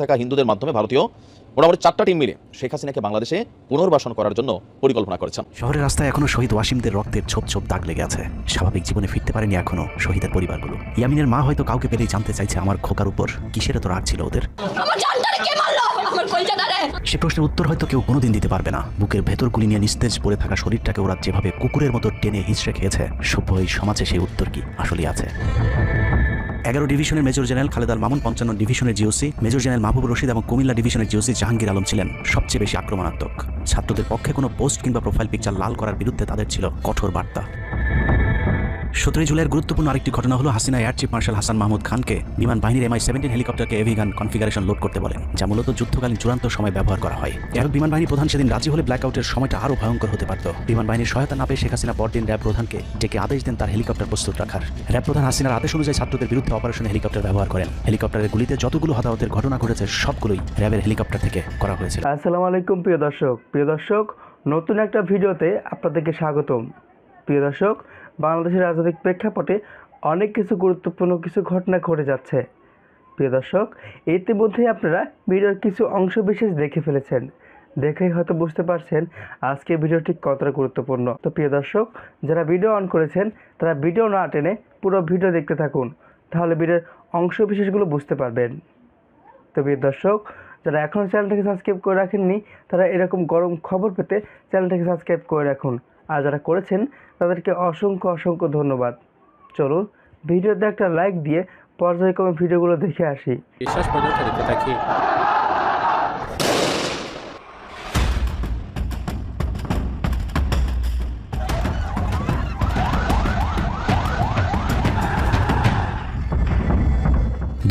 থাকা হিন্দুদের মাধ্যমে ভারতীয় মোটামুটি চারটা টিম মিলে শেখ হাসিনাকে বাংলাদেশে পুনর্বাসন করার জন্য পরিকল্পনা করেছেন। শহরের রাস্তায় এখনও শহীদ ওয়াসিমদের রক্তের ছোপ ছোপ দাগ লেগে আছে। স্বাভাবিক জীবনে ফিরতে পারেনি এখনও শহীদের পরিবারগুলো। ইয়ামিনের মা হয়তো কাউকে পেলেই জানতে চাইছে আমার খোকার উপর কিসের তো রাগ ছিল ওদের? সে প্রশ্নের উত্তর হয়তো কেউ কোনোদিন দিতে পারবে না। বুকের ভেতর গুলি নিয়ে নিস্তেজ পড়ে থাকা শরীরটাকে ওরা যেভাবে কুকুরের মতো টেনে হিঁচড়ে খেয়েছে সভ্য এই সমাজে সেই উত্তর কি আসলেই আছে? এগারো ডিভিশনের মেজর জেনারেল খালেদ আল মামুন, পঞ্চান্ন ডিভিশনের GOC, major general Mahbub Rashid এবং কুমিল্লা ডিভিশনের জিওসি জাহাঙ্গীর আলম ছিলেন সবচেয়ে বেশি আক্রমণাত্মক। ছাত্রদের পক্ষে কোনো পোস্ট কিংবা প্রোফাইল পিকচার লাল করার বিরুদ্ধে তাদের ছিল কঠোর বার্তা। সতেরোই জুলাইয়ের গুরুত্বপূর্ণ আরেকটি ঘটনা হলো Hasina air chief marshal Hasan Mahmud খানকে বিমান বাহিনীর এমআই সেভেন্টিন হেলিকপ্টারকে এভিগান কনফিগারেশন লোড করতে বলেন, যা মূলত যুদ্ধকালীন চূড়ান্ত সময় ব্যবহার করা হয়। এর বিমান বাহিনী প্রধান সেদিন রাজি হলে ব্ল্যাকআউটের সময়টা আরও ভয়ঙ্কর হতে পারত। বিমান বাহিনীর সহায়তা না পেয়ে শেখ হাসিনা পরদিন র্যাব প্রধানকে ডেকে আদেশ দেন তার হেলিকপ্টার প্রস্তুত রাখার। র্যাব প্রধান হাসিনার আদেশ অনুযায়ী ছাত্রদের বিরুদ্ধে অপারেশনে হেলিকপ্টার ব্যবহার করেন। হেলিকপ্টারের গুলিতে যতগুলো হতাহতের ঘটনা ঘটেছে, সবগুলোই র্যাবের হেলিকপ্টার থেকে করা হয়েছিল। আসসালামু আলাইকুম, প্রিয় দর্শক। প্রিয় দর্শক, নতুন একটা ভিডিওতে আপনাদেরকে স্বাগতম। প্রিয় দর্শক বাংলাদেশের রাজনৈতিক প্রেক্ষাপটে অনেক কিছু গুরুত্বপূর্ণ কিছু ঘটনা ঘটে যাচ্ছে। প্রিয় দর্শক, ইতিমধ্যে আপনারা ভিডিওর কিছু অংশ বিশেষ দেখে ফেলেছেন। দেখেই হয়তো বুঝতে পারছেন আজকে ভিডিওটি কতটা গুরুত্বপূর্ণ। তো প্রিয় দর্শক, যারা ভিডিও অন করেছেন, তারা ভিডিও না টেনে পুরো ভিডিও দেখতে থাকুন। তাহলে ভিডিওর অংশ বিশেষগুলো বুঝতে পারবেন। তো প্রিয় দর্শক, যারা এখনও চ্যানেলটাকে সাবস্ক্রাইব করে রাখেননি, তারা এরকম গরম খবর পেতে চ্যানেলটাকে সাবস্ক্রাইব করে রাখুন। আর যারা করেছেন তাদেরকে অসংখ্য অসংখ্য ধন্যবাদ। চলুন ভিডিওতে একটা লাইক দিয়ে পর্যায়ক্রমে ভিডিওগুলো দেখে আসি। বিশ্বাস পর্যন্ত রেখে থাকি।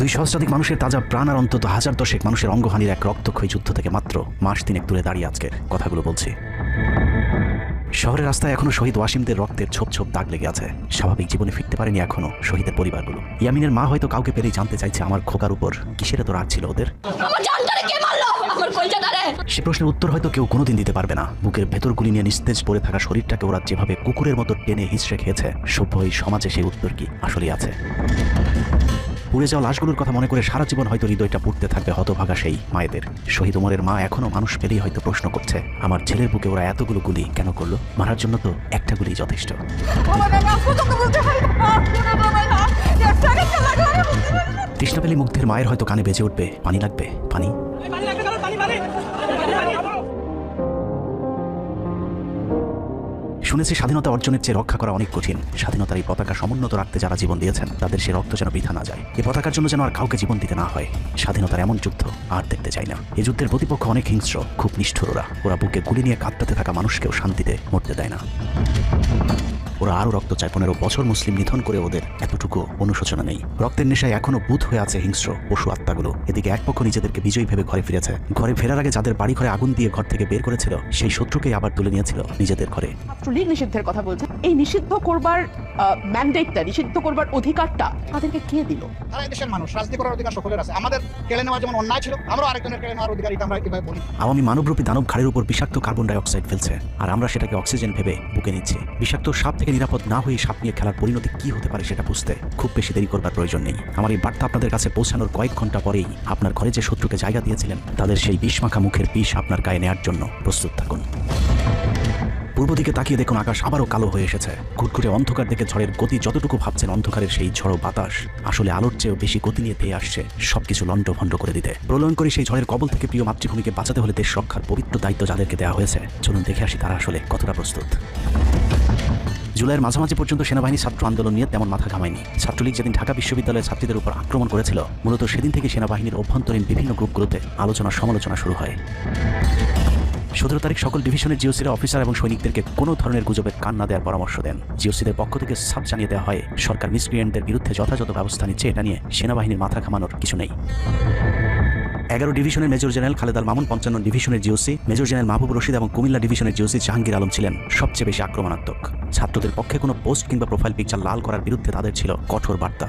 দুই সহস্রাধিক মানুষের তাজা প্রাণ আর অন্তত হাজার দশেক মানুষের অঙ্গহানির এক রক্তক্ষয়ী যুদ্ধ থেকে মাত্র মাস তিনেক দূরে দাঁড়িয়ে আজকের কথাগুলো বলছি। শহরের রাস্তায় এখনও শহীদ ওয়াসিমদের রক্তের ছোপ ছোপ দাগ লেগে আছে। স্বাভাবিক জীবনে ফিরতে পারেনি এখনও শহীদের পরিবারগুলো। ইয়ামিনের মা হয়তো কাউকে পেলেই জানতে চাইছে আমার খোকার উপর কিসের তো রাগ ছিল ওদের? সে প্রশ্নের উত্তর হয়তো কেউ কোনোদিন দিতে পারবে না। বুকের ভেতর গুলি নিয়ে নিস্তেজ পড়ে থাকা শরীরটাকে ওরা যেভাবে কুকুরের মতো টেনে হিঁচড়ে খেয়েছে সভ্য এই সমাজে সেই উত্তর কি আসলেই আছে? পুড়ে যাওয়া লাশগুলোর কথা মনে করে সারা জীবন হয়তো হৃদয়টা পুড়তে থাকবে হতভাগা সেই মায়েদের। শহীদ ওমরের মা এখনও মানুষ পেলেই হয়তো প্রশ্ন করছে, আমার ছেলের বুকে ওরা এতগুলো গুলি কেন করল? মারার জন্য তো একটা গুলি যথেষ্ট। তৃষ্ণা পেলে মুগ্ধের মায়ের হয়তো কানে বেজে উঠবে, পানি লাগবে, পানি? শুনেছি স্বাধীনতা অর্জনের চেয়ে রক্ষা করা অনেক কঠিন। স্বাধীনতার এই পতাকা সমুন্নত রাখতে যারা জীবন দিয়েছেন, তাদের সে রক্ত যেন বিধা না যায়। এই পতাকার জন্য যেন আর কাউকে জীবন দিতে না হয়। স্বাধীনতার এমন যুদ্ধ আর দেখতে চাই না। এই যুদ্ধের প্রতিপক্ষ অনেক হিংস্র, খুব নিষ্ঠুর ওরা ওরা বুকে গুলি নিয়ে কাঁদতে থাকা মানুষকেও শান্তিতে মরতে দেয় না। ওরা আরও রক্ত চায়। পনেরো বছর মুসলিম নিধন করে ওদের এতটুকু অনুশোচনা নেই। রক্তের নেশায় এখনও বুধ হয়ে আছে হিংস্র পশু আত্মাগুলো। এদিকে এক পক্ষ নিজেদেরকে বিজয়ী ভেবে ঘরে ফিরেছে। ঘরে ফেরার আগে যাদের বাড়ি ঘরে আগুন দিয়ে ঘর থেকে বের করেছিল সেই শত্রুকেই আবার তুলে নিয়েছিল নিজেদের ঘরে। নিষিদ্ধের কথা বলছেন এই নিষিদ্ধ করবার ম্যান্ডেটটা নিষিদ্ধ করবার অধিকারটা তাদেরকে কে দিল? তারা দেশের মানুষ রাজনীতি করার অধিকার সকলের আছে। আমাদের কেড়ে নেওয়া যেমন অন্যায় ছিল আমরা আরেকজনের কেড়ে নেওয়ার অধিকার আমরা এভাবে বলি। আওয়ামী মানবরূপী দানব ঘাড়ের উপর বিষাক্ত কার্বন ডাই অক্সাইড ফেলছে আর আমরা সেটাকে অক্সিজেন ভেবে বুকে নিচ্ছি। বিষাক্ত সাপ থেকে নিরাপদ না হয়ে সাপ নিয়ে খেলার পরিণতি কি হতে পারে সেটা বুঝতে খুব বেশি দেরি করবার প্রয়োজন নেই। আমার এই বার্তা আপনাদের কাছে পৌঁছানোর কয়েক ঘণ্টা পরেই আপনার ঘরে যে শত্রুকে জায়গা দিয়েছিলেন, তাদের সেই বিষমাখা মুখের বিষ আপনার গায়ে নেয়ার জন্য প্রস্তুত থাকুন। পূর্ব দিকে তাকিয়ে দেখুন আকাশ আবারও কালো হয়ে এসেছে। ঘুটঘুটে অন্ধকার দেখে ঝড়ের গতি যতটুকু ভাবছেন অন্ধকারের সেই ঝড়ো বাতাস আসলে আলোর চেয়েও বেশি গতি নিয়ে পেয়ে আসছে সবকিছু লন্ড ভণ্ড করে দিতে। প্রলয়ন করে সেই ঝড়ের কবল থেকে প্রিয় মাতৃভূমিকে বাঁচাতে হলে দেশ রক্ষার পবিত্র দায়িত্ব যাদেরকে দেওয়া হয়েছে। চলুন দেখে আসি তারা আসলে কতটা প্রস্তুত। জুলাইয়ের মাঝামাঝি পর্যন্ত সেনাবাহিনী ছাত্র আন্দোলন নিয়ে তেমন মাথা ঘামায়নি। ছাত্রলীগ যেদিন ঢাকা বিশ্ববিদ্যালয়ের ছাত্রীদের উপর আক্রমণ করেছিল, মূলত সেদিন থেকে সেনাবাহিনীর অভ্যন্তরীণ বিভিন্ন গ্রুপগুলোতে আলোচনা সমালোচনা শুরু হয়। সতেরো তারিখ সকল ডিভিশনের জিওসিরা অফিসার এবং সৈনিকদেরকে কোনো ধরনের গুজবে কান না দেওয়ার পরামর্শ দেন। জিওসিদের পক্ষ থেকে সাব জানিয়ে দেওয়া হয়, সরকার মিসক্রিয়েন্টদের বিরুদ্ধে যথাযথ ব্যবস্থা নিচ্ছে এটা নিয়ে সেনাবাহিনীর মাথা ঘামানোর কিছু নেই। এগারো ডিভিশনের মেজর জেনারেল খালেদ আল মামুন, পঞ্চান্ন ডিভিশনের GOC, major general Mahbub Rashid এবং কুমিল্লা ডিভিশনের জিওসি জাহাঙ্গীর আলম ছিলেন সবচেয়ে বেশি আক্রমণাত্মক। ছাত্রদের পক্ষে কোনো পোস্ট কিংবা প্রোফাইল পিকচার লাল করার বিরুদ্ধে তাদের ছিল কঠোর বার্তা।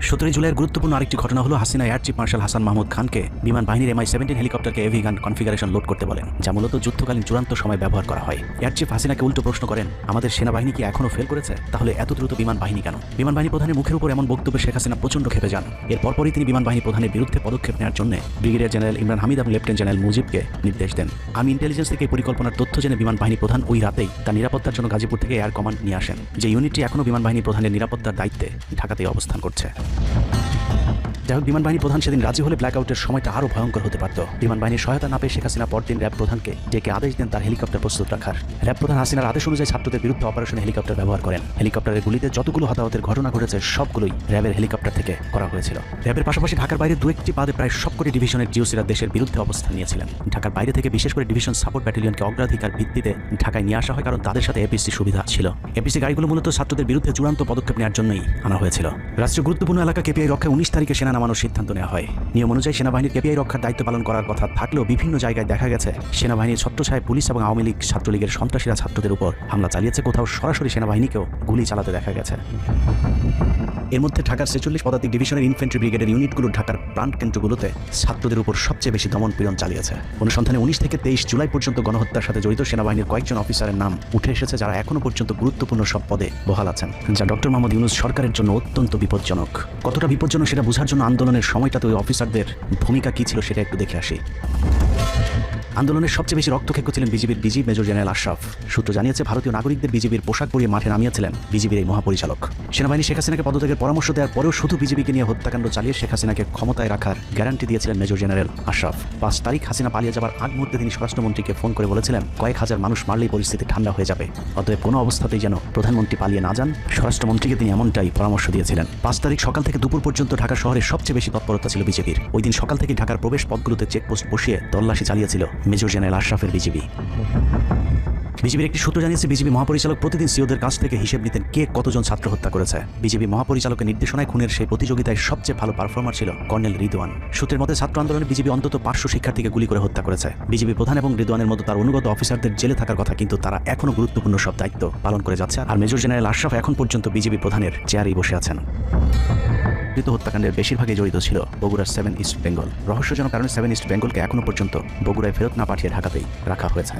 সতেরোই জুলাইয়ের গুরুত্বপূর্ণ আরেকটি ঘটনা হলো Hasina air chief marshal Hasan Mahmud খানকে বিমান বাহিনীর এমআই সেভেন্টিন হেলিকপ্টারকে এভি গান কনফিগারেশন লোড করতে বলেন, যা মূলত যুদ্ধকালীন চূড়ান্ত সময় ব্যবহার করা হয়। এয়ার চিফ হাসিনাকে উল্টো প্রশ্ন করেন, আমাদের সেনাবাহিনী কি এখনও ফেল করেছে? তাহলে এত দ্রুত বিমান বাহিনী কেন? বিমান বাহিনী প্রধানের মুখের উপর এমন বক্তব্যে শেখ হাসিনা প্রচণ্ড খেপে যান। এর পরপরই তিনি বিমান বাহিনী প্রধানের বিরুদ্ধে পদক্ষেপ নেওয়ার জন্য ব্রিগেডিয়ার জেনারেল ইমরান হামিদ এবং লেফটেন্যান্ট জেনারেল মুজিবকে নির্দেশ দেন। আমি ইন্টেলিজেন্স থেকে পরিকল্পনার তথ্য জেনে বিমান বাহিনী প্রধান ওই রাতেই তার নিরাপত্তার জন্য গাজীপুর থেকে এয়ার কমান্ড নিয়ে আসেন, যে ইউনিটটি এখনও বিমান বাহিনী প্রধানের নিরাপত্তার দায়িত্বে ঢাকাতেই অবস্থান করছে। Yeah. যাই হোক, বিমান বাহিনী প্রধান সেদিন রাজি হলে ব্ল্যাকআউটের সময়টা আরও ভয়ঙ্কর হতে পারত। বিমান বাহিনীর সহায়তা না পেয়ে শেখ হাসিনা পরদিন র্যাব প্রধানকে ডেকে আদেশ দেন তার হেলিকপ্টার প্রস্তুত রাখার। র্যাব প্রধান হাসিনার আদেশ অনুযায়ী ছাত্রদের বিরুদ্ধে অপারেশনে হেলিকপ্টার ব্যবহার করেন। হেলিকপ্টারের গুলিতে যতগুলো হতাহতের ঘটনা ঘটেছে, সবগুলোই র্যাবের হেলিকপ্টার থেকে করা হয়েছিল। র্যাবের পাশাপাশি ঢাকার বাইরে দু একটি বাদে প্রায় সবকটি ডিভিশনের জিওসিরা দেশের বিরুদ্ধে অবস্থান নিয়েছিলেন। ঢাকার বাইরে থেকে বিশেষ করে ডিভিশন সাপোর্ট ব্যাটালিয়নকে অগ্রাধিকার ভিত্তিতে ঢাকায় নিয়ে আসা হয়, কারণ তাদের সাথে এপিসি সুবিধা ছিল। এপিসি গাড়িগুলো মূলত ছাত্রদের বিরুদ্ধে চূড়ান্ত পদক্ষেপ নেওয়ার জন্যই আনা হয়েছিল। রাষ্ট্রীয় গুরুত্বপূর্ণ এলাকা কেপিআই রক্ষায় উনিশ তারিখে সেনা নামানোর সিদ্ধান্ত নেওয়া হয়। নিয়ম অনুযায়ী সেনাবাহিনীর কেপিআই রক্ষার দায়িত্ব পালন করার কথা থাকলেও বিভিন্ন জায়গায় দেখা গেছে, সেনাবাহিনীর ছত্রছায় পুলিশ এবং আওয়ামী লীগ ছাত্রলীগের সন্ত্রাসীরা ছাত্রদের উপর হামলা চালিয়েছে। কোথাও সরাসরি সেনাবাহিনীকেও গুলি চালাতে দেখা গেছে। এর মধ্যে ঢাকার ছেচল্লিশ পদাতিক ডিভিশনের ইনফেন্ট্রি ব্রিগেডের ইউনিটগুলো ঢাকার প্রাণ কেন্দ্রগুলোতে ছাত্রদের উপর সবচেয়ে বেশি দমন পীড়ন চালিয়েছে। অনুসন্ধানে উনিশ থেকে তেইশ জুলাই পর্যন্ত গণহত্যার সাথে জড়িত সেনাবাহিনীর কয়েকজন অফিসারের নাম উঠে এসেছে, যারা এখনও পর্যন্ত গুরুত্বপূর্ণ সব পদে বহাল আছেন, যা ডক্টর মোহাম্মদ ইউনুস সরকারের জন্য অত্যন্ত বিপজ্জনক। কতটা বিপজ্জনক সেটা বোঝার জন্য আন্দোলনের সময়টাতে ওই অফিসারদের ভূমিকা কী ছিল সেটা একটু দেখে আসি। আন্দোলনের সবচেয়ে বেশি রক্তক্ষেত্র ছিলেন বিজেপির ডিজি মেজর জেনারেল আশরাফ। সূত্র জানিয়েছে, ভারতীয় নাগরিকদের বিজেপির পোশাক পরিয়ে মাঠে নামিয়েছিলেন বিজেপির এই মহাপরিচালক। সেনাবাহিনী শেখ হাসিনাকে পদত্যাগের পরামর্শ দেওয়ার পরেও শুধু বিজেপিকে নিয়ে হত্যাকাণ্ড চালিয়ে শেখ হাসিনাকে ক্ষমতায় রাখার গ্যারান্টি দিয়েছিলেন মেজর জেনারেল আশরাফ। পাঁচ তারিখ হাসিনা পালিয়ে যাবার আগ মুহূর্তে তিনি স্বরাষ্ট্রমন্ত্রীকে ফোন করে বলেছিলেন, কয়েক হাজার মানুষ মারলেই পরিস্থিতি ঠান্ডা হয়ে যাবে। অতএব কোনো অবস্থাতেই যেন প্রধানমন্ত্রী পালিয়ে না যান, স্বরাষ্ট্রমন্ত্রীকে তিনি এমনটাই পরামর্শ দিয়েছিলেন। পাঁচ তারিখ সকাল থেকে দুপুর পর্যন্ত ঢাকা শহরে সবচেয়ে বেশি তৎপরতা ছিল বিজেপির ওই দিন সকাল থেকে ঢাকার প্রবেশ পথগুলোতে চেকপোস্ট বসিয়ে তল্লাশি চালিয়েছিল মেজর জেনারেল আশরাফের বিজিবি। বিজেপির একটি সূত্র জানিয়েছে, বিজেপি মহাপরিচালক প্রতিদিন সিওদের কাছ থেকে হিসেব নিতেন কে কতজন ছাত্র হত্যা করেছে। বিজেপি মহাপরিচালকের নির্দেশনায় খুনের সেই প্রতিযোগিতায় সবচেয়ে ভালো পারফর্মার ছিল কর্নেল রিদওয়ান। সূত্রের মতে, ছাত্র আন্দোলনে বিজেপি অন্তত পাঁচশো শিক্ষার্থীকে গুলি করে হত্যা করেছে। বিজেপি প্রধান এবং রিদওয়ানের মতো তার অনুগত অফিসারদের জেলে থাকার কথা কিন্তু তারা এখনও গুরুত্বপূর্ণ সব দায়িত্ব পালন করে যাচ্ছে। আর মেজর জেনারেল আশরাফ এখন পর্যন্ত বিজেপি প্রধানের চেয়ারেই বসে আছেন। কৃত হত্যাকাণ্ডের বেশিরভাগই জড়িত ছিল বগুড়ার সেভেন ইস্ট বেঙ্গল। রহস্যজনক কারণে সেভেন ইস্ট বেঙ্গলকে এখনও পর্যন্ত বগুড়ায় ফেরত না পাঠিয়ে ঢাকাতেই রাখা হয়েছে।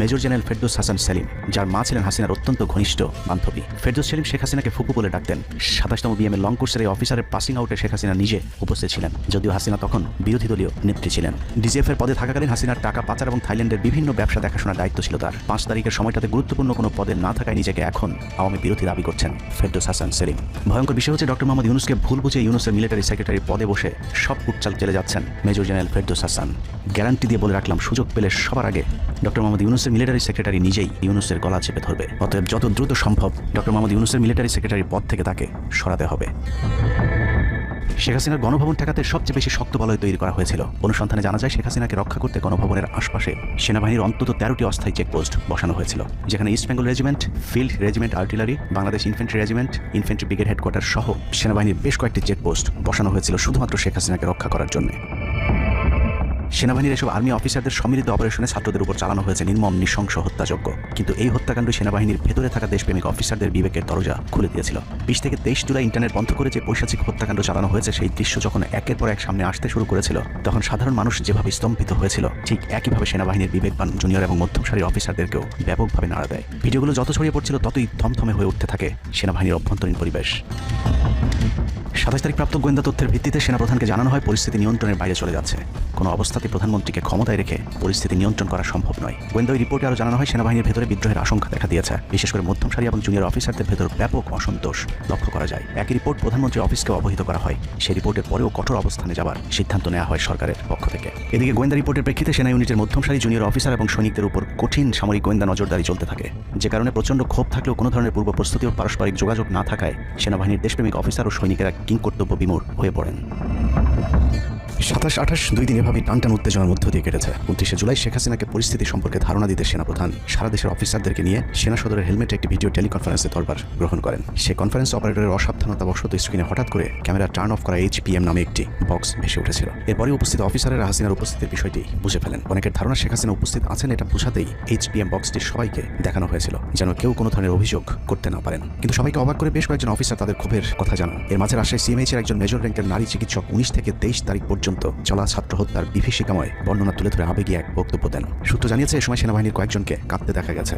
মেজর জেনারেল ফেরদৌস হাসান সেলিম, যার মা ছিলেন হাসিনার অত্যন্ত ঘনিষ্ঠ বান্ধবী। ফেরদৌস সেলিম শেখ হাসিনাকে ফুপু বলে ডাকতেন। সাতাশতম বিএমএ লং কোর্সের এই অফিসারের পাসিং আউটে শেখ হাসিনা নিজে উপস্থিত ছিলেন। যদিও হাসিনা তখন বিরোধী দলীয় নেত্রী ছিলেন। ডিজিএফ এর পদে থাকাকালীন হাসিনার টাকা পাচার এবং থাইল্যান্ডের বিভিন্ন ব্যবসা দেখাশোনার দায়িত্ব ছিল তার। পাঁচ তারিখের সময়টাতে গুরুত্বপূর্ণ কোনো পদে না থাকায় নিজেকে এখন আওয়ামী বিরোধী দাবি করছেন ফেরদৌস হাসান সেলিম। ভয়ঙ্কর বিষয় হচ্ছে ডক্টর মোহাম্মদ ইউনুসকে ভুল বুঝে ইউনুসের মিলিটারি সেক্রেটারি পদে বসে সব কুটচাল চলে যাচ্ছেন major general Ferdous Hasan. Guarantee দিয়ে বলে রাখলাম, সুযোগ পেলে সবার আগে ডক্টর মোহাম্মদ ইউনুসের মিলিটারি সেক্রেটারি নিজেই ইউনুসের গলা চেপে ধরবে। অতএব যত দ্রুত সম্ভব ডক্টর মোহাম্মদ ইউনুসের মিলিটারি সেক্রেটারির পদ থেকে তাকে সরাতে হবে। শেখ হাসিনার গণভবন ঠেকাতে সবচেয়ে বেশি শক্ত বলয় তৈরি করা হয়েছিল। অনুসন্ধানে জানা যায়, শেখ হাসিনাকে রক্ষা করতে গণভবনের আশপাশে সেনাবাহিনীর অন্তত তেরোটি অস্থায়ী চেকপোস্ট বসানো হয়েছিল। যেখানে east Bengal regiment, field regiment artillery, Bangladesh infantry regiment infantry brigade headquarter সহ সেনাবাহিনীর বেশ কয়েকটি চেকপোস্ট বসানো হয়েছিল শুধুমাত্র শেখ হাসিনাকে রক্ষা করার জন্য। সেনাবাহিনীর এসব আর্মি অফিসারদের সম্মিলিত অপারেশনে ছাত্রদের উপর চালানো হয়েছে নির্মম, নৃশংস হত্যাযজ্ঞ। কিন্তু এই হত্যাকাণ্ড সেনাবাহিনীর ভেতরে থাকা দেশপ্রেমিক অফিসারদের বিবেকের দরজা খুলে দিয়েছিল। বিশ থেকে তেইশ জুলাই ইন্টারনেট বন্ধ করে যে পৈশাচিক হত্যাকাণ্ড চালানো হয়েছে, সেই দৃশ্য যখন একের পর এক সামনে আসতে শুরু করেছিল, তখন সাধারণ মানুষ যেভাবে স্তম্ভিত হয়েছিল, ঠিক একইভাবে সেনাবাহিনীর বিবেকবান জুনিয়র এবং মধ্যম সারির অফিসারদেরকেও ব্যাপকভাবে নাড়া দেয়। ভিডিওগুলো যত ছড়িয়ে পড়ছিল, ততই থমথমে হয়ে উঠতে থাকে সেনাবাহিনীর অভ্যন্তরীণ পরিবেশ। সাতাশ তারিখ প্রাপ্ত গোয়েন্দা তথ্যের ভিত্তিতে সেনাপ্রধানকে জানানো হয়, পরিস্থিতি নিয়ন্ত্রণের বাইরে চলে যাচ্ছে। কোনো অবস্থাতে প্রধানমন্ত্রীকে ক্ষমতায় রেখে পরিস্থিতি নিয়ন্ত্রণ করা সম্ভব নয়। গোয়েন্দা রিপোর্টে আরও জানানো হয়, সেনাবাহিনীর ভেতরে বিদ্রোহের আশঙ্কা দেখা দিয়েছে। বিশেষ করে মধ্যম সারি এবং জুনিয়র অফিসারদের ভেতর ব্যাপক অসন্তোষ লক্ষ্য করা যায়। একই রিপোর্ট প্রধানমন্ত্রীর অফিসকে অবহিত করা হয়। সেই রিপোর্টের পরেও কঠোর অবস্থানে যাবার সিদ্ধান্ত নেওয়া হয় সরকারের পক্ষ থেকে। এদিকে গোয়েন্দা রিপোর্টের প্রেক্ষিতে সেনা ইউনিটের মধ্যম সারি, জুনিয়র অফিসার এবং সৈনিকদের উপর কঠিন সামরিক গোয়েন্দা নজরদারি চলতে থাকে। যে কারণে প্রচণ্ড ক্ষোভ থাকলেও কোনো ধরনের পূর্ব প্রস্তুতি ও পারস্পরিক যোগাযোগ না থাকায় সেনাবাহিনীর দেশপ্রেমিক অফিসার ও সৈনিকেরা কিংকর্তব্য বিমূর হয়ে পড়েন। সাতাশ, আঠাশ, দুই দিন এভাবে টানটান উত্তেজনার মধ্য দিয়ে কেটেছে। উনত্রিশে জুলাই শেখ হাসিনাকে পরিস্থিতি সম্পর্কে ধারণা দিতে সেনাপ্রধান সারা দেশের অফিসারদেরকে নিয়ে সেনা সদরের হেলমেটে একটি ভিডিও টেলিকনফারেন্সে দরবার গ্রহণ করেন। সে কনফারেন্স অপারেটরের অসাবধানতাবশত স্ক্রিনে হঠাৎ করে ক্যামেরা টার্ন অফ করা এইচপিএম নামে একটি বক্স ভেসে উঠেছিল। এরপরে উপস্থিত অফিসারেরা হাসিনার উপস্থিতির বিষয়টি বুঝে ফেলেন। অনেকের ধারণা শেখ হাসিনা উপস্থিত আছেন এটা বোঝাতেই এইচপিএম বক্সটি সবাইকে দেখানো হয়েছিল, যেন কেউ কোনো ধরনের অভিযোগ করতে না পারেন। কিন্তু সবাইকে অবাক করে বেশ কয়েকজন অফিসার তাদের ক্ষোভের কথা জানান। এর মাঝে রাজশাহী সিএমএইচ এর একজন মেজর র্যাঙ্কের নারী চিকিৎসক উনিশ থেকে তেইশ তারিখ পর্যন্ত চলা ছাত্র হত্যার বিভীষিকাময় বর্ণনা তুলে ধরে আবেগী এক বক্তব্য দেন। সূত্র জানিয়েছে এ সময় সেনাবাহিনীর কয়েকজনকে কাঁদতে দেখা গেছে।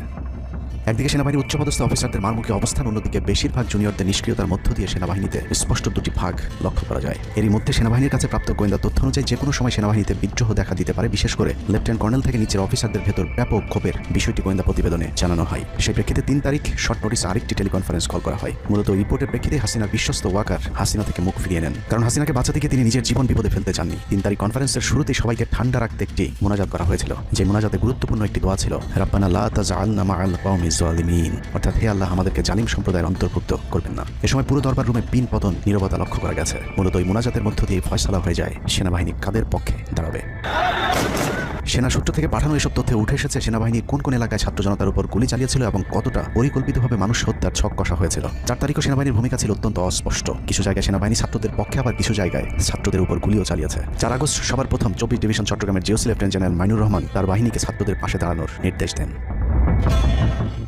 একদিকে সেনাবাহিনীর উচ্চপদস্থ অফিসারদের মারমুখী অবস্থান, অন্যদিকে বেশিরভাগ জুনিয়রদের নিষ্ক্রিয়তার মধ্য দিয়ে সেনাবাহিনীতে স্পষ্ট দুটি ভাগ লক্ষ্য করা যায়। এরই মধ্যে সেনাবাহিনীর কাছে প্রাপ্ত গোয়েন্দা তথ্য অনুযায়ী যে কোনো সময় সেনাবাহিনীতে বিদ্রোহ দেখা দিতে পারে, বিশেষ করে লেফটেন্যান্ট কর্নেল থেকে নিচের অফিসারদের ভেতর ব্যাপক ক্ষোভের বিষয়টি গোয়েন্দা প্রতিবেদনে জানানো হয়। সেই প্রেক্ষিতে তিন তারিখ শর্ট নোটিস আরেকটি টেলিকনফারেন্স কল করা হয়। মূলত রিপোর্টের প্রেক্ষিতে হাসিনার বিশ্বস্ত ওয়াকার হাসিনা থেকে মুখ ফিরিয়ে নেন। কারণ হাসিনাকে বাঁচাতে গিয়ে তিনি নিজের জীবন বিপদে ফেলতে চাননি। তিন তারিখ কনফারেন্সের শুরুতেই সবাইকে ঠান্ডা রাখতে একটি মোনাজাত করা হয়েছিল, যে মোনাজাতে গুরুত্বপূর্ণ একটি দোয়া ছিল, রাব্বানা লা তাজআলনা মাআল কওমিজ জালিমিন। অর্থাৎ হে আল্লাহ, আমাদেরকে জালিম সম্প্রদায়ের অন্তর্ভুক্ত করবেন না। এ সময় পুরো দরবার রুমে পিন পতন, নীরবতা লক্ষ্য করা গেছে। মূলত ওই মোনাজাতের মধ্য দিয়ে ফয়সালা হয়ে যায় সেনাবাহিনী কাদের পক্ষে দাঁড়াবে। সেনা সূত্র থেকে পাঠানো এসব তথ্যে উঠে এসেছে সেনাবাহিনী কোন কোন এলাকায় ছাত্র জনতার উপর গুলি চালিয়েছিল এবং কতটা পরিকল্পিতভাবে মানুষ হত্যার ছক কষা হয়েছিল। চার তারিখও সেনাবাহিনীর ভূমিকা ছিল অত্যন্ত অস্পষ্ট। কিছু জায়গায় সেনাবাহিনী ছাত্রদের পক্ষে, আবার কিছু জায়গায় ছাত্রদের উপর গুলিও চালিয়েছে। চার আগস্ট সবার প্রথম চব্বিশ ডিভিশন চট্টগ্রামের GOC lieutenant general Mainur Rahman তার বাহিনীকে ছাত্রদের পাশে দাঁড়ানোর নির্দেশ দেন।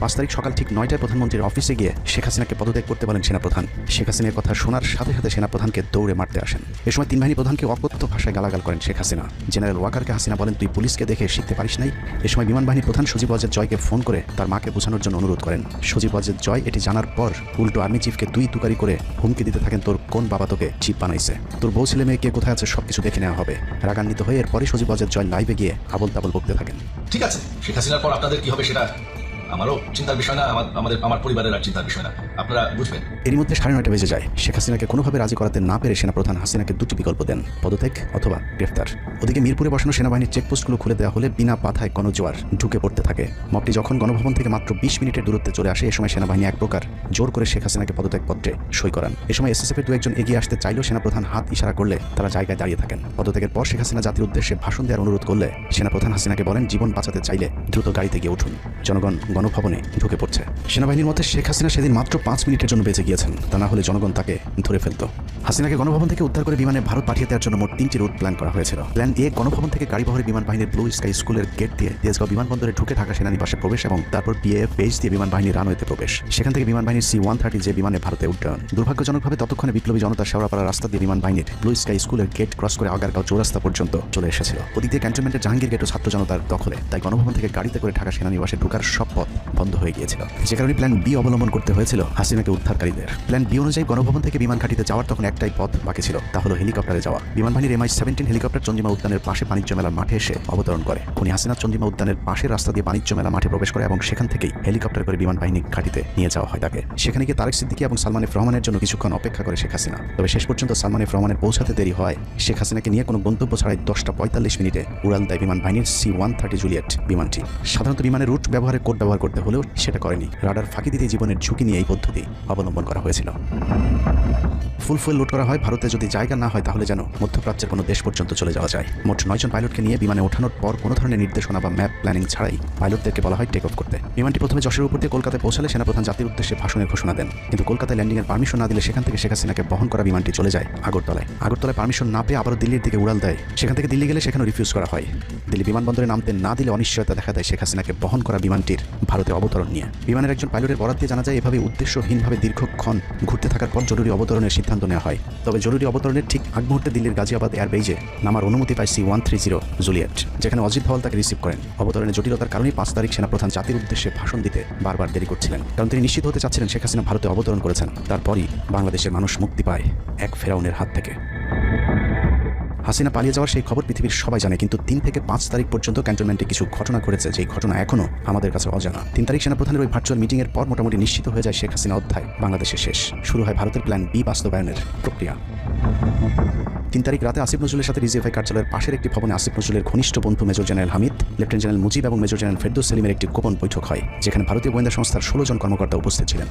পাঁচ তারিখ সকাল ঠিক নয়টায় প্রধানমন্ত্রীর অফিসে গিয়ে শেখ হাসিনাকে পদত্যাগ করতে বলেন সেনাপ্রধান। শেখ হাসিনার কথা শোনার সাথে সাথে সেনাপ্রধানকে দৌড়ে মারতে আসেন। এ সময় তিন বাহিনী প্রধানকে অকথ্য ভাষায় গালাগাল করেন শেখ হাসিনা। জেনারেল ওয়াকারকে হাসিনা বলেন, তুই পুলিশকে দেখে শিখতে পারিস নাই? এ সময় বিমান বাহিনী প্রধান সজীব ওয়াজেদ জয়কে ফোন করে তার মাকে বোঝানোর জন্য অনুরোধ করেন। সজীব ওয়াজেদ জয় এটি জানার পর উল্টো আর্মি চিফকে দুই তুকারি করে হুমকি দিতে থাকেন, তোর কোন বাবা তোকে চিপ বানাইছে? তোর বউ ছেলে মেয়ে কে কোথায় আছে সবকিছু দেখে নেওয়া হবে। রাগান্বিত হয়ে এরপরে সজীব ওয়াজেদ জয় লাইভে গিয়ে আবল তাবল বকতে থাকেন। ঠিক আছে, শেখ হাসিনার পর আপনাদের কি হবে সেটা আমারও চিন্তার বিষয় না আমাদের, আমার পরিবারের আর চিন্তার বিষয় না। আপনারা বুঝবেন। এরই মধ্যে সাড়ে নয়টা বেজে যায়। শেখ হাসিনাকে কোনোভাবে রাজি করাতে না পেরে সেনাপ্রধান হাসিনাকে দুটি বিকল্প দেন, পদত্যাগ অথবা গ্রেফতার। ওদিকে মিরপুরে বসানো সেনাবাহিনীর চেকপোস্টগুলো খুলে দেওয়া হলে বিনা পাথায় গণজোয়ার ঢুকে পড়তে থাকে। মপটি যখন গণভবন থেকে মাত্র বিশ মিনিটের দূরত্বে চলে আসে, এ সময় সেনাবাহিনী এক প্রকার জোর করে শেখ হাসিনাকে পদত্যাগপত্রে সই করান। এ সময় এসএসএফের দু একজন এগিয়ে আসতে চাইলেও সেনাপ্রধান হাত ইশারা করলে তারা জায়গায় দাঁড়িয়ে থাকেন। পদত্যাগের পর শেখ হাসিনা জাতির উদ্দেশ্যে ভাষণ দেওয়ার অনুরোধ করলে সেনাপ্রধান হাসিনাকে বলেন, জীবন বাঁচাতে চাইলে দ্রুত গাড়িতে গিয়ে উঠুন। জনগণ গণভবনে ঢুকে পড়ছে। সেনাবাহিনীর মতে শেখ হাসিনা সেদিন মাত্র পাঁচ মিনিটের জন্য বেঁচে গিয়েছেন। তা না হলে জনগণ তাকে ধরে ফেলত। হাসিনাকে গণভবন থেকে উদ্ধার করে বিমানে ভারত পাঠিয়ে দেওয়ার জন্য মোট তিনটি রুট প্ল্যান করা হয়েছিল। প্ল্যান এ, গণভবন থেকে গাড়িবহরে বিমান বাহিনীর ব্লু স্কাই স্কুলের গেট দিয়ে তেজগাঁও বিমানবন্দরে ঢুকে ঢাকা সেনানিবাসে প্রবেশ এবং তারপর বিএএফ বেজ দিয়ে বিমান বাহিনীর রানওয়েতে প্রবেশ। সেখান থেকে বিমান বাহিনীর সি ওয়ান থার্টি যে বিমানে ভারতে উড্ডয়ন। দুর্ভাগ্যজনকভাবে ততক্ষণে বিপ্লবী জনতা শেওড়াপাড়া রাস্তা দিয়ে বিমান বাহিনীর ব্লু স্কাই স্কুলের গেট ক্রস করে আগারগাঁও চৌরাস্তা পর্যন্ত চলে এসেছিল। ওদিক ক্যান্টনমেন্টের জাহাঙ্গীর গেটও ছাত্র জনতার দখলে। তাই গণভবন থেকে গাড়িতে করে ঢাকা সেনানিবাসে ঢোকার সব বন্ধ হয়ে গিয়েছিল। যে কারণে প্ল্যান বি অবলম্বন করতে হয়েছিল, হাসিনাকে উদ্ধারকারীদের। প্ল্যান বি অনুযায়ী গণভবন থেকে বিমান ঘাটিতে যাওয়ার তখন একটাই পথ বাকি ছিল, তা হলো হেলিকপ্টারে যাওয়া। বিমান বাহিনীর এমআই সেভেন্টিন হেলিকপ্টার চন্দ্রিমা উদ্যানের পাশে বাণিজ্য মেলার মাঠে এসে অবতরণ করে। খুনি হাসিনা চন্দ্রিমা উদ্যানের পাশের রাস্তা দিয়ে বাণিজ্য মেলা মাঠে প্রবেশ করে এবং সেখান থেকেই হেলিকপ্টার করে বিমান বাহিনী ঘাটিতে নিয়ে যাওয়া হয় তাকে। সেখানে গিয়ে তারেক সিদ্দিকি এবং সালমান এফ রহমানের জন্য কিছুক্ষণ অপেক্ষা করে শেখ হাসিনা। তবে শেষ পর্যন্ত সালমান এফ রহমানের পৌঁছাতে দেরি হয় শেখ হাসিনাকে নিয়ে কোনো গন্তব্য ছাড়াই দশটা পঁয়তাল্লিশ মিনিটে উড়াল দেয় বিমান বাহিনীর সি ওয়ান থার্টি জুলিয়েট বিমানটি। সাধারণত বিমানের রুট ব্যবহারে কোড ব্যবহার করতে হলেও সেটা করেনি। রাডার ফাঁকি দিতে জীবনের ঝুঁকি নিয়ে এই পদ্ধতি অবলম্বন করা হয়েছিল। ফুল ফুল লোড করা হয়, ভারতে যদি জায়গা না হয় তাহলে যেন মধ্যপ্রাচ্যের কোনো দেশ পর্যন্ত চলে যাওয়া যায়। মোট নয়জন পাইলটকে নিয়ে বিমানে ওঠানোর পর কোনো ধরনের নির্দেশনা বা ম্যাপ প্ল্যানিং ছাড়াই পাইলটদেরকে বলা হয় টেক অফ করতে। বিমানটি প্রথমে যশের উপর দিয়ে কলকাতায় পৌঁছালে সেনাপ্রধান জাতির উদ্দেশ্যে ভাষণের ঘোষণা দেন। কিন্তু কলকাতায় ল্যান্ডিংয়ের পারমিশন না দিলে সেখান থেকে শেখ হাসিনাকে বহন করা বিমানটি চলে যায় আগরতলায়। আগরতলায় পারমিশন না পেয়ে আবারও দিল্লির দিকে উড়াল দেয়। সেখান থেকে দিল্লি গেলে সেখানে রিফিউজ করা হয়। দিল্লি বিমানবন্দরে নামতে না দিলে অনিশ্চয়তা দেখা দেয় শেখ হাসিনাকে বহন করা বিমানটির ভারতে অবতরণ নিয়ে। বিমানের একজন পাইলটের বরাদ দিয়ে জানা যায়, এভাবে উদ্দেশ্যহীনভাবে দীর্ঘক্ষণ ঘুরতে থাকার পর জরুরি অবতরণের সিদ্ধান্ত নেওয়া হয়। তবে জরুরি অবতরণের ঠিক আগ মুহূর্তে দিল্লির গাজিয়াবাদ এয়ারবেজে নামার অনুমতি পায় C one three zero Juliet, যেখানে অজিত ধওয়াল তাকে রিসিভ করেন। অবতরণের জটিলতার কারণেই পাঁচ তারিখ সেনাপ্রধান জাতির উদ্দেশ্যে ভাষণ দিতে বারবার দেরি করছিলেন। কারণ তিনি নিশ্চিত হতে চাচ্ছিলেন শেখ হাসিনা ভারতে অবতরণ করেছেন। তারপরই বাংলাদেশের মানুষ মুক্তি পায় এক ফেরাউনের হাত থেকে। হাসিনা পালিয়ে যাওয়ার সেই খবর পৃথিবীর সবাই জানে, কিন্তু তিন থেকে পাঁচ তারিখ পর্যন্ত ক্যান্টনমেন্টে কিছু ঘটনা ঘটেছে যেই ঘটনা এখনও আমাদের কাছে অজানা। তিন তারিখ সেনাপ্রধানের ওই ভার্চুয়াল মিটিংয়ের পর মোটামুটি নিশ্চিত হয়ে যায় শেখ হাসিনা অধ্যায়, বাংলাদেশে শেষ। শুরু হয় ভারতের প্ল্যান বি বাস্তবায়নের প্রক্রিয়া। তিন তারিখ রাতে আসিফ নজরুলের সাথে রিজিএফআই কার্যালয়ের পাশের একটি ভবনে আসিফ নজরুলের ঘনিষ্ঠ বন্ধু major general Hamid, lieutenant general Mujib এবং মেজর জেনারেল ফেরদৌস সেলিমের একটি গোপন বৈঠক হয়, যেখানে ভারতীয় গোয়েন্দা সংস্থার ষোলো জন কর্মকর্তা উপস্থিত ছিলেন।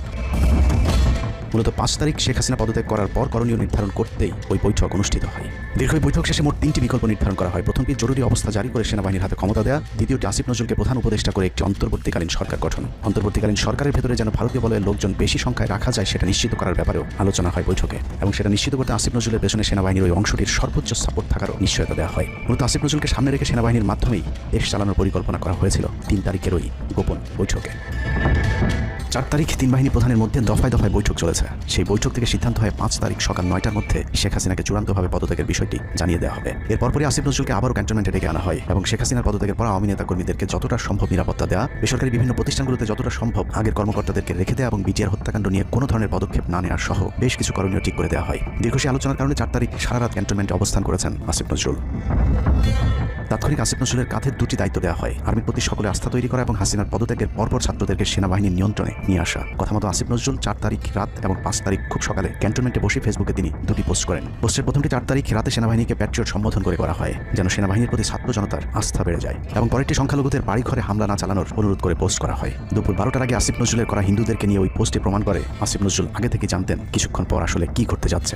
মূলত পাঁচ তারিখ শেখ হাসিনা পদত্যাগ করার পর করণীয় নির্ধারণ করতেই ওই বৈঠক অনুষ্ঠিত হয়। দীর্ঘ বৈঠক শেষে মোট তিনটি বিকল্প নির্ধারণ করা হয়। প্রথমটি, জরুরি অবস্থা জারি করে সেনাবাহিনীর হাতে ক্ষমতা দেওয়া দ্বিতীয়টি, আসিফ নজরুলকে প্রধান উপদেষ্টা করে একটি অন্তর্বর্তীকালীন সরকার গঠন। অন্তর্বর্তীকালীন সরকারের ভেতরে যেন ভারতীয় বলয়ের লোকজন বেশি সংখ্যায় রাখা যায়, সেটা নিশ্চিত করার ব্যাপারেও আলোচনা হয় বৈঠকে। এবং সেটা নিশ্চিত করতে আসিফ নজরুলের পেছনে সেনাবাহিনীর ওই অংশটির সর্বোচ্চ সাপোর্ট থাকারও নিশ্চয়তা দেওয়া হয়। মূলত আসিফ নজরুলকে সামনে রেখে সেনাবাহিনীর মাধ্যমেই দেশ চালানোর পরিকল্পনা করা হয়েছিল তিন তারিখের ওই গোপন বৈঠকে। চার তারিখ তিন বাহিনী প্রধানের মধ্যে দফায় দফায় বৈঠক চলেছে। সেই বৈঠক থেকে সিদ্ধান্ত হয় পাঁচ তারিখ সকাল নয়টার মধ্যে শেখ হাসিনাকে চূড়ান্তভাবে পদত্যাগের বিষয়টি জানিয়ে দেওয়া হবে। এরপরই আসিফ নজরুলকে আবারও ক্যান্টনমেন্টে ডেকে আনা হয় এবং শেখ হাসিনার পদত্যাগের পর আওয়ামী নেতা কর্মীদেরকে যতটা সম্ভব নিরাপত্তা দেওয়া বেসরকারি বিভিন্ন প্রতিষ্ঠানগুলোতে যতটা সম্ভব আগের কর্মকর্তাদেরকে রেখে দেওয়া এবং বিজিআর হত্যাকাণ্ড নিয়ে কোনো ধরনের পদক্ষেপ না নেওয়ার সহ বেশ কিছু করণীয় ঠিক করে দেওয়া হয়। দীর্ঘ সেই আলোচনার কারণে চার তারিখ সারা রাত ক্যান্টনমেন্টে অবস্থান করেছেন আসিফ নজরুল। তাৎক্ষণিক আসিফ নজরুলের কাঁধে দুটি দায়িত্ব দেওয়া হয়। আর্মির প্রতি সকলে আস্থা তৈরি করা এবং হাসিনার পদত্যাগের পরপর ছাত্রদেরকে সেনাবাহিনীর নিয়ন্ত্রণে নিয়ে আসা। কথা মতো আসিফ নজরুল চার তারিখ রাত এবং পাঁচ তারিখ খুব সকালে ক্যান্টনমেন্টে বসে ফেসবুকে তিনি দুটি পোস্ট করেন। পোস্টের প্রথমটি চার তারিখ রাতে সেনাবাহিনীকে প্যাট্রিয়ট সম্বোধন করে করা হয়, যেন সেনাবাহিনীর প্রতি ছাত্র জনতার আস্থা বেড়ে যায় এবং পরেরটি সংখ্যালঘুদের বাড়িঘরে হামলা না চালানোর অনুরোধ করে পোস্ট করা হয়। দুপুর বারোটার আগে আসিফ নজরুলের করা হিন্দুদেরকে নিয়ে ওই পোস্টে প্রমাণ করে, আসিফ নজরুল আগে থেকে জানতেন কিছুক্ষণ পর আসলে কি করতে যাচ্ছে।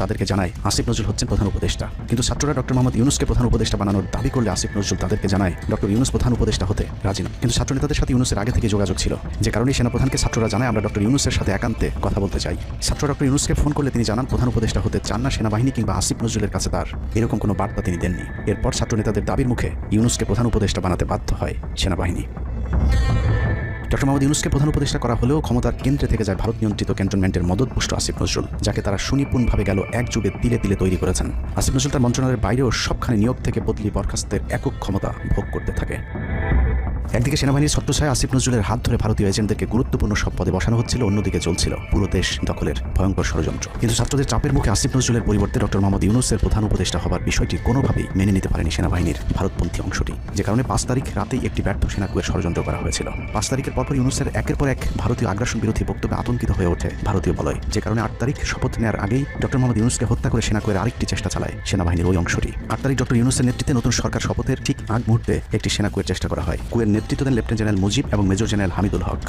তাদেরকে জানায়, আসিফ নজরুল হচ্ছেন প্রধান উপদেষ্টা। কিন্তু ছাত্ররা ডক্টর মোহাম্মদ ইউনুসকে প্রধান উপদেষ্টা বানানোর দাবি করলে আসিফ নজরুল তাদেরকে জানায়, ডক্টর ইউনুস প্রধান উপদেষ্টা হতে রাজি না। কিন্তু ছাত্র নেতাদের সাথে ইউনুসের আগে থেকে যোগাযোগ ছিল। যে কারণে সেনাপ্রধানকে ছাত্ররা জানায়, আমরা ডক্টর ইউনুসের সাথে একান্তে কথা বলতে চাই। ছাত্র ডক্টর ইউনুসকে ফোন করলে তিনি জানান, প্রধান উপদেষ্টা হতে চান না সেনাবাহিনী কিংবা আসিফ নজরুলের কাছে তার। এরকম কোনো বার্তা তিনি দেননি। এরপর ছাত্র নেতাদের দাবির মুখে ইউনুসকে প্রধান উপদেষ্টা বানাতে বাধ্য হয় সেনাবাহিনী। ডক্টর মোহাম্মদ ইউনুসকে প্রধান উপদেষ্টা করা হলেও ক্ষমতার কেন্দ্রে থেকে যায় ভারত নিয়ন্ত্রিত ক্যান্টনমেন্টের মদতপুষ্ট আসিফ নজরুল, যাকে তারা সুনিপুণভাবে গেল এক যুগে তিলে তিলে তৈরি করেছেন। আসিফ নজরুল তার মন্ত্রণালয়ের বাইরেও সবখানে নিয়োগ থেকে বদলি বরখাস্তের একক ক্ষমতা ভোগ করতে থাকে। একদিকে সেনাবাহিনীর ছত্রছায়া আসিফ নজরুলের হাত ধরে ভারতীয় এজেন্টদেরকে গুরুত্বপূর্ণ সব পদে বসানো হচ্ছিল, অন্যদিকে চলছিল পুরো দেশ দখলের ভয়ঙ্কর ষড়যন্ত্র। কিন্তু ছাত্রদের চাপের মুখে আসিফ নজরুলের পরিবর্তে ডক্টর মোহাম্মদ ইউনুসের প্রধান উপদেষ্টা হবার বিষয়টি কোনোভাবেই মেনে নিতে পারেনি সেনাবাহিনীর ভারতপন্থী অংশটি। যে কারণে পাঁচ তারিখ রাতেই একটি ব্যর্থ সেনাকুয়ের ষড়যন্ত্র করা হয়েছিল। পাঁচ তারিখের পরপর ইউনুসের একের পর এক ভারতীয় আগ্রাসন বিরোধী বক্তব্যে আতঙ্কিত হয়ে ওঠে ভারতীয় বলয়। যে কারণে আট তারিখ শপথ নেওয়ার আগেই ডক্টর মোহাম্মদ ইউনুসকে হত্যা করে সেনাকুয়ের আরেকটি চেষ্টা চালায় সেনাবাহিনীর ওই অংশটি। আট তারিখ ডক্টর ইউনুসের নেতৃত্বে নতুন সরকার শপথের ঠিক আগ মুহূর্তে একটি সেনাকুয়ের চেষ্টা করা হয়। কুয়ের নেতৃত্ব দেন লেফটেন্যান্ট জেনারেল মুজিব এবং মেজর জেনারেল হামিদুল হক।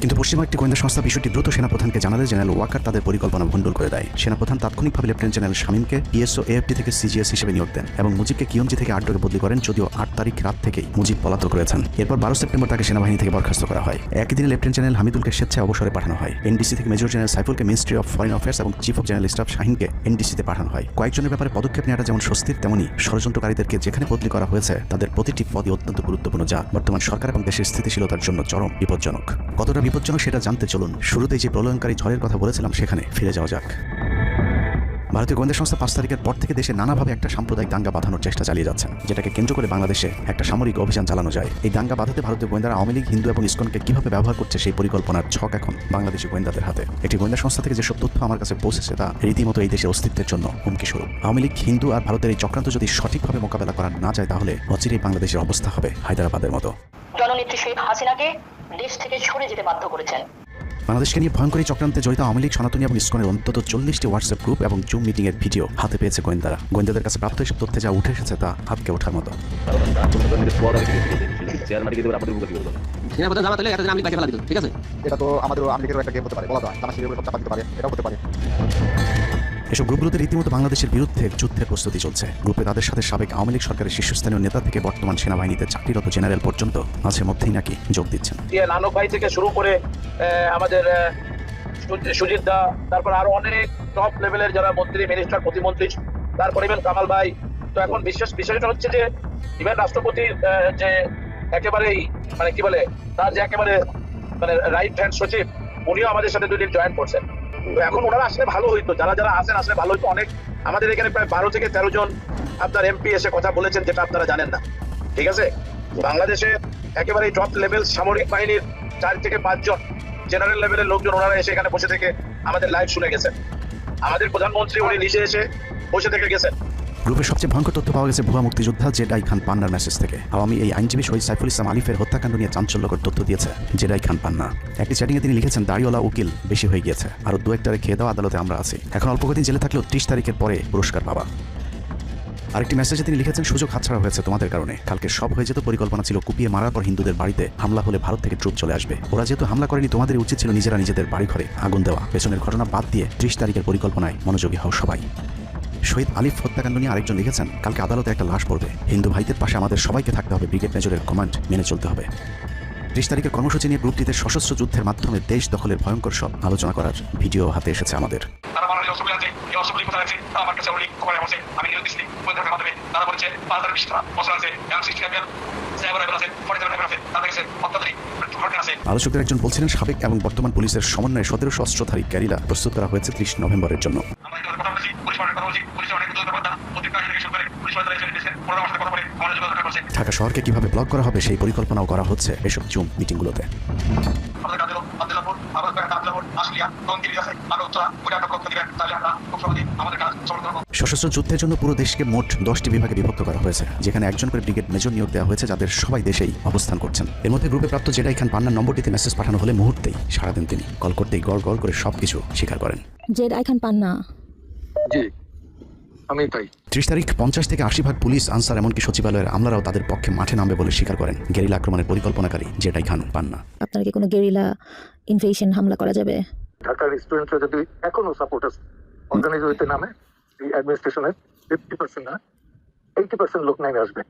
কিন্তু পশ্চিমা একটি গোয়েন্দা সংস্থা বিষয়টি দ্রুত সেনাপ্রধানকে জানালে জেনারেল ওয়াকার তাদের পরিকল্পনা ভণ্ডুল করে দেয়। সেনাপ্রধান তাৎক্ষণিকভাবে লেফটেন্যান্ট জেনারেল শামীমকে পিএসও, এএফটি থেকে সিজিএস হিসেবে নিয়োগ দেন এবং মুজিবকে কিয়মজি থেকে আটডোরে বদলি করেন, যদিও আট তারিখ রাত থেকেই মুজিব পলাতক রয়েছেন। এরপর বারো সেপ্টেম্বর তাকে সেনাবাহিনী থেকে বরখাস্ত করা হয়। একই দিনে লেফটেন্যান্ট জেনারেল হামিদুলকে স্বেচ্ছায় অবসরে পাঠানো হয়। এনডিসি থেকে মেজর জেনারেল সাইফুলকে মিনিস্ট্রি অফ ফরেন অ্যাফেয়ার্স এবং চিফ অফ জেনারেল স্টাফ শাহিনকে এনডিসিতে পাঠানো হয়। কয়েকজনের ব্যাপারে পদক্ষেপ নেওয়াটা যেমন স্বস্তির তেমনই ষড়যন্ত্রকারীদেরকে যেখানে বদলি করা হয়েছে, তাদের প্রতিটি পদই অত্যন্ত গুরুত্বপূর্ণ, যা বর্তমান সরকার এবং দেশের স্থিতিশীলতার জন্য চরম বিপজ্জনক। কতটা বিপজ্জনক সেটা জানতে চলুন। শুরুতেই যে প্রলয়নকারী ঝড়ের কথা বলেছিলাম সেখানে ফিরে যাওয়া যাক। ভারতীয় গোয়েন্দা সংস্থা পাঁচ তারিখের পর থেকে দেশে নানাভাবে একটা সাম্প্রদায়িক দাঙ্গা বাঁধানোর চেষ্টা চালিয়ে যাচ্ছেন। যেটাকে কেন্দ্র করে বাংলাদেশে একটা সামরিক অভিযান চালানো যায়। এই দাঙ্গা বাঁধাতে ভারতীয় গোয়েন্দারা আওয়ামী লীগ, হিন্দু এবং ইস্কনকে কীভাবে ব্যবহার করছে সেই পরিকল্পনার ছক এখন বাংলাদেশি গোয়েন্দাদের হাতে। একটি গোয়েন্দা সংস্থা থেকে যেসব তথ্য আমার কাছে পৌঁছেছে তা রীতিমতো এই দেশের অস্তিত্বের জন্য হুমকি স্বরূপ আওয়ামী লীগ, হিন্দু আর ভারতের এই চক্রান্ত যদি সঠিকভাবে মোকাবেলা করা না যায় তাহলে অচিরেই বাংলাদেশের অবস্থা হবে হায়দ্রাবাদের মতো। জননেত্রী শেখ হাসিনাকে দেশ থেকে সরে যেতে বাধ্য করেছেন। বাংলাদেশকে নিয়ে ভয়ঙ্কর চক্রান্তে জড়িত আওয়ামী লীগ সনাতনী এবং ইস্কনের অন্তত চল্লিশটি হোয়াটসঅ্যাপ গ্রুপ এবং জুম মিটিং এর ভিডিও হাতে পেয়েছে গোয়েন্দারা। গোয়েন্দাদের কাছে প্রাপ্ত এসব তথ্যে যা উঠে এসেছে তা হাতকে ওঠার মতো। ঠিক আছে? এটা তো আমাদের আমেরিকারও একটা গেম হতে পারে বলা যায়। আমার শিবিরের চাপা দিতে পারে এটাও হতে পারে। এসব গ্রুপগুলোতে রীতিমতো বাংলাদেশের বিরুদ্ধে যুদ্ধের প্রস্তুতি চলছে। গ্রুপে তাদের সাথে সাবেক আওয়ামী লীগ সরকারের শীর্ষস্থানীয় নেতা থেকে বর্তমান সেনাবাহিনীতে চাকরিরত জেনারেল পর্যন্ত মাঝে মধ্যেই নাকি যোগ দিচ্ছেন। নানক ভাই থেকে শুরু করে আমাদের সুজিত দা তারপর আরও অনেক টপ লেভেলের যারা মন্ত্রী মিনিস্টার প্রতিমন্ত্রী তারপর ইভেন কামাল ভাই। তো এখন বিশেষ বিষয়টা হচ্ছে যে ইভেন রাষ্ট্রপতির আহ, যে একেবারেই মানে কি বলে তার যে একেবারে মানে রাইট হ্যান্ড সচিব উনিও আমাদের সাথে দুদিন জয়েন করছেন। এখন ওনারা আসলে ভালো হইতো। যারা যারা আসেন আসলে ভালো হইতো। অনেক আমাদের এখানে প্রায় বারো থেকে তেরো জন আপনার এমপি এসে কথা বলেছেন, যেটা আপনারা জানেন না। ঠিক আছে? বাংলাদেশে একেবারে টপ লেভেল সামরিক বাহিনীর চার থেকে পাঁচজন জেনারেল লেভেলের লোকজন ওনারা এসে এখানে বসে থেকে আমাদের লাইভ শুনে গেছেন। আমাদের প্রধানমন্ত্রী উনি নিজে এসে বসে থেকে গেছেন। গ্রুপের সবচেয়ে ভয়ঙ্কর তথ্য পাওয়া গেছে ভুয়া মুক্তিযোদ্ধা জেডাই খান পান্নার মেসেজ থেকে। আওয়ামী এই আইনজীবী শহীদ সাইফুল ইসলাম আলিফের হত্যাকাণ্ড নিয়ে চাঞ্চল্যকর তথ্য দিয়েছে জেডাই খান পান্না। একটি চ্যাটিংয়ে তিনি লিখেছেন, দাড়িওয়ালা উকিল বেশি হয়ে গিয়েছে। আর দু একটারে খেয়ে দেওয়া আদালতে আমরা আছি। এখন অল্প কদিন জেলে থাকলেও ত্রিশ তারিখের পরে পুরস্কার পাবা। আরেকটি মেসেজে তিনি লিখেছেন, সুযোগ হাতছাড়া হয়েছে তোমাদের কারণে। কালকে সব হয়ে যেত পরিকল্পনা ছিল কুপিয়ে মারার পর হিন্দুদের বাড়িতে হামলা হলে ভারত থেকে ট্রুপ চলে আসবে। ওরা যেহেতু হামলা করেনি তোমাদের উচিত ছিল নিজেরা নিজেদের বাড়ি ঘরে আগুন দেওয়া। পেছনের ঘটনা বাদ দিয়ে ত্রিশ তারিখের পরিকল্পনায় মনোযোগী হও সবাই। শহীদ আলিফ হত্যাকাণ্ড নিয়ে আরেকজন লিখেছেন কালকে আদালতে একটা লাশ পড়বে। হিন্দু ভাইদের পাশে আমাদের সবাইকে থাকতে হবে। ব্রিগেড মেজরের কমান্ড মেনে চলতে হবে। ত্রিশ তারিখের কর্মসূচি নিয়ে গ্রুপটিতে সশস্ত্র যুদ্ধের মাধ্যমে দেশ দখলের ভয়ঙ্কর সব আলোচনা করার ভিডিও হাতে এসেছে আমাদের। আলোচকদের একজন বলছিলেন সাবেক এবং বর্তমান পুলিশের সমন্বয়ে সতেরোশো অস্ত্রধারী ক্যারিলা প্রস্তুত করা হয়েছে ত্রিশ নভেম্বরের জন্য। ঢাকা শহরকে কীভাবে ব্লক করা হবে সেই পরিকল্পনাও করা হচ্ছে এসব জুম মিটিংগুলোতে। সশস্ত্র যুদ্ধের জন্য পুরো দেশকে মোট দশটি বিভাগে বিভক্ত করা হয়েছে যেখানে একজন করে ব্রিগেড মেজর নিয়োগ দেওয়া হয়েছে যাদের সবাই দেশেই অবস্থান করছেন। এর মধ্যে গ্রুপে প্রাপ্ত জেডাই খান পান্নার নম্বরটিতে মেসেজ পাঠানো হলে মুহূর্তেই সারাদিন তিনি। কল করতেই গড় গড় করে সবকিছু স্বীকার করেন। জেড আইখান পান্না। জি। আমি তাই। ত্রিশ তারিখ পঞ্চাশ থেকে আশি ভাগ পুলিশ আনসার এমনকি সচিবালয়ের আমলারাও তাদের পক্ষে মাঠে নামবে বলে স্বীকার করেন গেরিলা আক্রমণের পরিকল্পনাকারী যেটাই খান পান্না। আপনার কি কোনো গেরিলা ইনভেশন হামলা করা যাবে? ঢাকার স্টুডেন্টরা যদি এখনও সাপোর্টার্স অর্গানাইজ হইতে নামে এই অ্যাডমিনিস্ট্রেশনের ফিফটি পার্সেন্ট না এইটি পার্সেন্ট লোক নামে আসবে।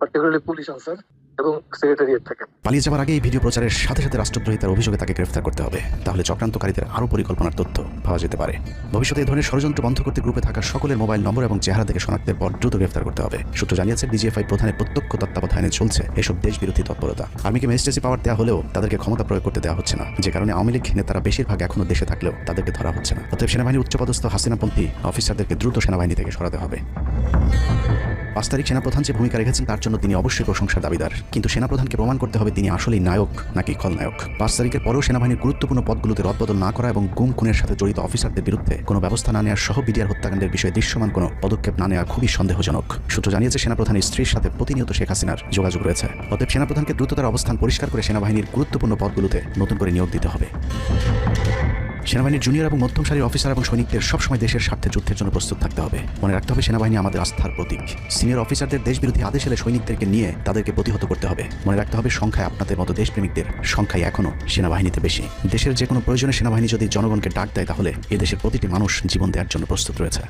Particularly police Ansar. এবং সেক্রেটারিয়েট থেকে। পালিয়ে যাওয়ার আগে এই ভিডিও প্রচারের সাথে সাথে রাষ্ট্রদ্রোহিতার অভিযোগে তাকে গ্রেফতার করতে হবে। তাহলে চক্রান্তকারীদের আরও পরিকল্পনার তথ্য পাওয়া যেতে পারে। ভবিষ্যতে এই ধরনের ষড়যন্ত্র বন্ধ করতে গ্রুপে থাকা সকলের মোবাইল নম্বর এবং চেহারা দেখে শনাক্তের পর দ্রুত গ্রেফতার করতে হবে। সূত্র জানিয়েছে, ডিজিএফআই প্রধানের প্রত্যক্ষ তত্ত্বাবধানে চলছে এসব দেশবিরোধী তৎপরতা। আর্মিকে ম্যাজিস্ট্রেসি পাওয়ার দেওয়া হলেও তাদেরকে ক্ষমতা প্রয়োগ করতে দেওয়া হচ্ছে না। যে কারণে আওয়ামী লীগ নেতারা বেশিরভাগ এখনও দেশে থাকলেও তাদেরকে ধরা হচ্ছে না। অতএব সেনাবাহিনীর উচ্চপদস্থ হাসিনাপন্থী অফিসারদেরকে দ্রুত সেনাবাহিনী থেকে সরাতে হবে। পাঁচ তারিখ সেনাপ্রধান যে ভূমিকা রেখেছেন তার জন্য তিনি অবশ্যই প্রশংসার দাবিদার। কিন্তু সেনাপ্রধানকে প্রমাণ করতে হবে তিনি আসলেই নায়ক নাকি খলনায়ক। পাঁচ তারিখের পরেও সেনাবাহিনীর গুরুত্বপূর্ণ পদগুলোতে রদবদল না করা এবং গুম খুনের সাথে জড়িত অফিসারদের বিরুদ্ধে কোনো ব্যবস্থা না নেওয়ার সহ বিডিআর হত্যাকাণ্ডের বিষয়ে দৃশ্যমান কোনো পদক্ষেপ না নেওয়া খুবই সন্দেহজনক। সূত্র জানিয়েছে, সেনাপ্রধানের স্ত্রীর সাথে প্রতিনিয়ত শেখ হাসিনার যোগাযোগ রয়েছে। অতএব সেনাপ্রধানকে দ্রুত তার অবস্থান পরিষ্কার করে সেনাবাহিনীর গুরুত্বপূর্ণ পদগুলোতে নতুন করে নিয়োগ দিতে হবে। সেনাবাহিনীর জুনিয়র এবং মধ্যম সারির অফিসার এবং সৈনিকদের সবসময় দেশের স্বার্থে যুদ্ধের জন্য প্রস্তুত থাকতে হবে। মনে রাখতে হবে, সেনাবাহিনী আমাদের আস্থার প্রতীক। সিনিয়র অফিসারদের দেশবিরোধী আদেশ এলে সৈনিকদেরকে নিয়ে তাদেরকে প্রতিহত করতে হবে। মনে রাখতে হবে, সংখ্যায় আপনাদের মতো দেশপ্রেমিকদের সংখ্যায় এখনও সেনাবাহিনীতে বেশি। দেশের যে কোনো প্রয়োজনে সেনাবাহিনী যদি জনগণকে ডাক দেয়, তাহলে এ দেশের প্রতিটি মানুষ জীবন দেওয়ার জন্য প্রস্তুত রয়েছে।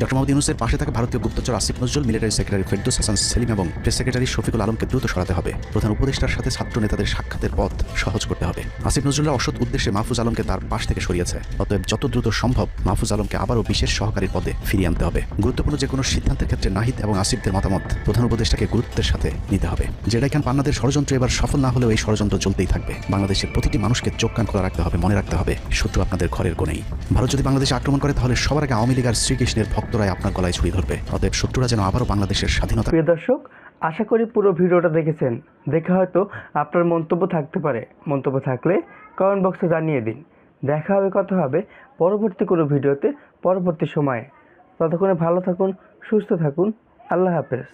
ডক্টর মোহাম্মদ ইউনুসের পাশে থাকা ভারতীয় গুপ্তচর আসিফ নজরুল মিলিটারি সেক্রেটারি ফেরদৌস হাসান সেলিম এবং প্রেস সেক্রেটারি শফিকুল আলমকে দ্রুত সরাতে হবে। প্রধান উপদেষ্টার সাথে ছাত্র নেতাদের সাক্ষাতের পথ সহজ করতে হবে। আসিফ নজরুল্লাহ অসৎ উদ্দেশ্যে মাহফুজ আলমকে তার পাশ থেকে সরিয়েছে। অতএব যত দ্রুত সম্ভব মাহফুজ আলমকে আবারও বিশেষ সহকারীর পদে ফিরিয়ে আনতে হবে। গুরুত্বপূর্ণ যে কোনো সিদ্ধান্তের ক্ষেত্রে নাহিদ এবং আসিফদের মতামত প্রধান উপদেষ্টাকে গুরুত্বের সাথে নিতে হবে। যেটাই খান পান্নাদের ষড়যন্ত্র এবার সফল না হলেও এই ষড়যন্ত্র চলতেই থাকবে। বাংলাদেশের প্রতিটি মানুষকে চোখ কান খোলা রাখতে হবে, মনে রাখতে হবে, শত্রু আপনাদের ঘরের কোণেই। ভারত যদি বাংলাদেশে আক্রমণ করে, তাহলে সবার আগে আওয়ামী লীগ আর শ্রীকৃষ্ণের ভক্তরাই আপনার গলায় ছুরি ধরবে। অতএব শত্রুরা যেন আবারও বাংলাদেশের স্বাধীনতা প্রিয় দর্শক, আশা করি পুরো ভিডিওটা দেখেছেন। দেখে হয়তো আপনার মন্তব্য থাকতে পারে। মন্তব্য থাকলে কমেন্ট বক্সে জানিয়ে দিন। দেখা হবে, কথা হবে পরবর্তী কোনো ভিডিওতে, পরবর্তী সময়ে। ততক্ষণে ভালো থাকুন, সুস্থ থাকুন। আল্লাহ হাফেজ।